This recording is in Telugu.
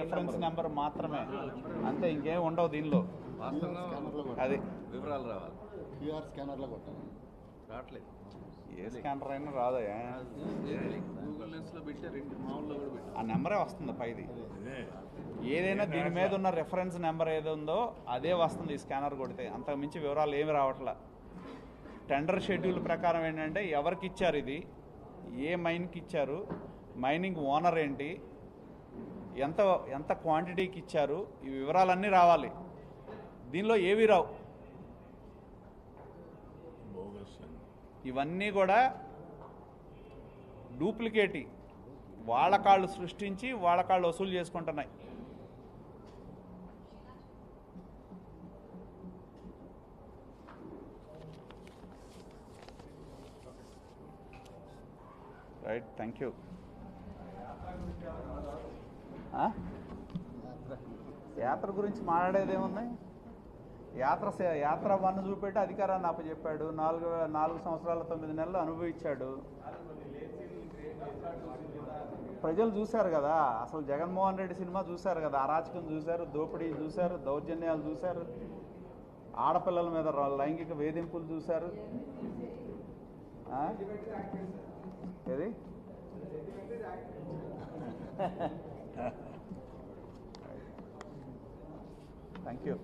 రెఫరెన్స్ నెంబర్ మాత్రమే. అంతే ఇంకేం ఉండవు దీనిలో. అది. వివరాలు రావాలి. క్యూఆర్ స్కానర్లో రావట్లేదు. ఏ స్కానర్ అయినా రాదయా ఆ నెంబరే వస్తుంది పైది. ఏదైనా దీని మీద ఉన్న రెఫరెన్స్ నెంబర్ ఏది ఉందో అదే వస్తుంది ఈ స్కానర్ కొడితే. అంతకు మించి వివరాలు ఏమి రావట్లా. టెండర్ షెడ్యూల్ ప్రకారం ఏంటంటే ఎవరికి ఇచ్చారు ఇది? ఏ మైన్కి ఇచ్చారు మైనింగ్ ఓనర్ ఏంటి? ఎంత ఎంత క్వాంటిటీకి ఇచ్చారు ఈ వివరాలన్నీ రావాలి. దీనిలో ఏవి రావు? ఇవన్నీ కూడా డూప్లికేటి వాళ్ళ కాళ్ళు సృష్టించి వాళ్ళ కాళ్ళు వసూలు చేసుకుంటున్నాయి. రైట్ థ్యాంక్ యూ యాత్ర గురించి మాట్లాడేది ఏముంది? యాత్ర సే- యాత్ర వన్ చూపెట్టి అధికారాన్ని అప్పచెప్పాడు. నాలుగు నాలుగు సంవత్సరాల తొమ్మిది నెలలు అనుభవించాడు. ప్రజలు చూశారు కదా. అసలు జగన్మోహన్ రెడ్డి సినిమా చూశారు కదా. అరాచకం చూశారు దోపిడీ చూశారు దౌర్జన్యాలు చూశారు ఆడపిల్లల మీద లైంగిక వేధింపులు చూశారు. ఏది? Thank you